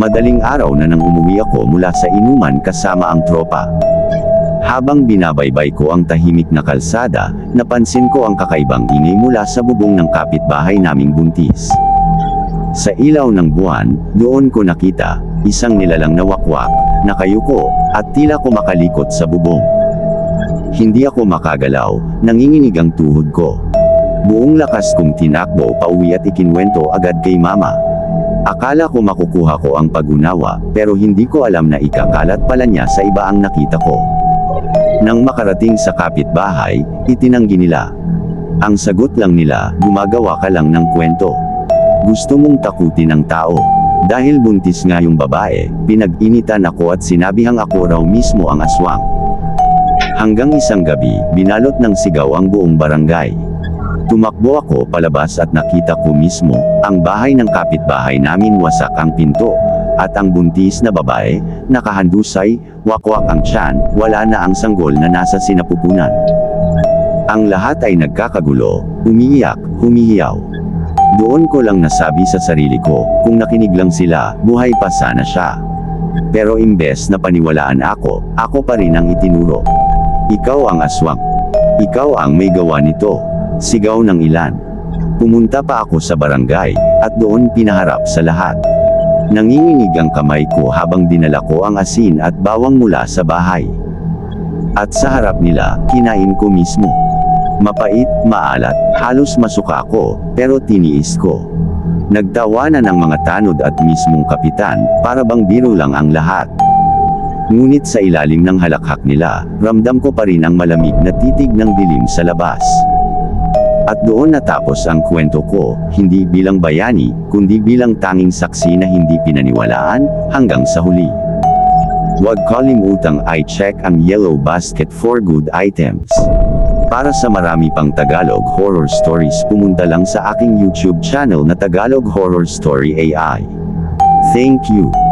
Madaling araw na nang umuwi ako mula sa inuman kasama ang tropa. Habang binabaybay ko ang tahimik na kalsada, napansin ko ang kakaibang ingay mula sa bubong ng kapitbahay naming buntis. Sa ilaw ng buwan, doon ko nakita, isang nilalang na wakwak, nakayuko, at tila kumakalikot sa bubong. Hindi ako makagalaw, nanginginig ang tuhod ko. Buong lakas kong tinakbo pauwi at ikinwento agad kay mama. Akala ko makukuha ko ang pag-unawa, pero hindi ko alam na ikakalat pala niya sa iba ang nakita ko. Nang makarating sa kapitbahay, itinanggi nila. Ang sagot lang nila, gumagawa ka lang ng kwento. Gusto mong takutin ang tao. Dahil buntis nga yung babae, pinag-initan ako at sinabihang ako raw mismo ang aswang. Hanggang isang gabi, binalot ng sigaw ang buong barangay. Tumakbo ako palabas at nakita ko mismo, ang bahay ng kapitbahay namin wasak ang pinto, at ang buntis na babae, nakahandusay, wakwak ang tiyan, wala na ang sanggol na nasa sinapupunan. Ang lahat ay nagkakagulo, umiiyak, humihiyaw. Doon ko lang nasabi sa sarili ko, kung nakinig lang sila, buhay pa sana siya. Pero imbes na paniwalaan ako, ako pa rin ang itinuro. Ikaw ang aswang. Ikaw ang may gawa nito. Sigaw ng ilan. Pumunta pa ako sa barangay, at doon pinaharap sa lahat. Nanginginig ang kamay ko habang dinala ko ang asin at bawang mula sa bahay. At sa harap nila, kinain ko mismo. Mapait, maalat, halos masuka ako, pero tiniis ko. Nagtawanan ang mga tanod at mismong kapitan, para bang biro lang ang lahat. Ngunit sa ilalim ng halakhak nila, ramdam ko pa rin ang malamig na titig ng dilim sa labas. At doon natapos ang kwento ko, hindi bilang bayani, kundi bilang tanging saksi na hindi pinaniwalaan, hanggang sa huli. Huwag kalimutang i-check ang yellow basket for good items. Para sa marami pang Tagalog horror stories pumunta lang sa aking YouTube channel na Tagalog Horror Story AI. Thank you.